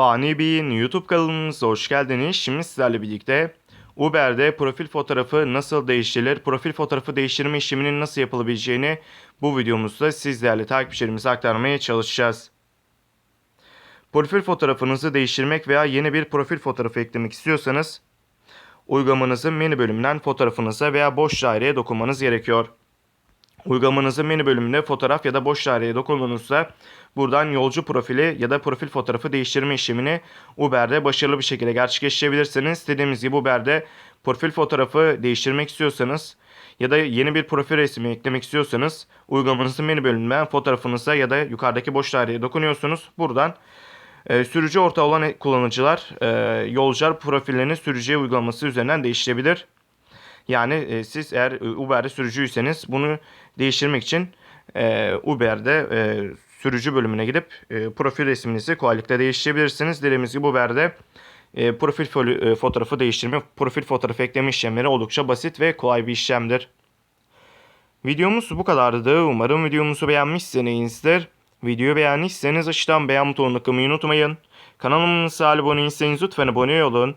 Fani Bey'in YouTube kanalımıza hoş geldiniz. Şimdi sizlerle birlikte Uber'de profil fotoğrafı nasıl değiştirilir, profil fotoğrafı değiştirme işleminin nasıl yapılabileceğini bu videomuzda sizlerle takipçilerimize aktarmaya çalışacağız. Profil fotoğrafınızı değiştirmek veya yeni bir profil fotoğrafı eklemek istiyorsanız uygulamanızın menü bölümünden fotoğrafınıza veya boş daireye dokunmanız gerekiyor. Uygulamanızın menü bölümünde fotoğraf ya da boş daireye dokunduğunuzda buradan yolcu profili ya da profil fotoğrafı değiştirme işlemini Uber'de başarılı bir şekilde gerçekleştirebilirsiniz. Dediğimiz gibi Uber'de profil fotoğrafı değiştirmek istiyorsanız ya da yeni bir profil resmi eklemek istiyorsanız uygulamanızın menü bölümünden fotoğrafınıza ya da yukarıdaki boş daireye dokunuyorsunuz. Buradan e, sürücü ortağı olan kullanıcılar e, yolcular profillerini sürücüye uygulaması üzerinden değiştirebilir. Yani e, siz eğer e, Uber'de sürücüyseniz bunu değiştirmek için e, Uber'de e, sürücü bölümüne gidip e, profil resminizi kolaylıkla değiştirebilirsiniz. Dediğimiz gibi Uber'de e, profil e, fotoğrafı değiştirme, profil fotoğrafı ekleme işlemleri oldukça basit ve kolay bir işlemdir. Videomuz bu kadardı. Umarım videomuzu beğenmişsinizdir. Videoyu beğendiyseniz aşağıdan beğen butonuna tıklamayı unutmayın. Kanalımıza abone değilseniz lütfen abone olun.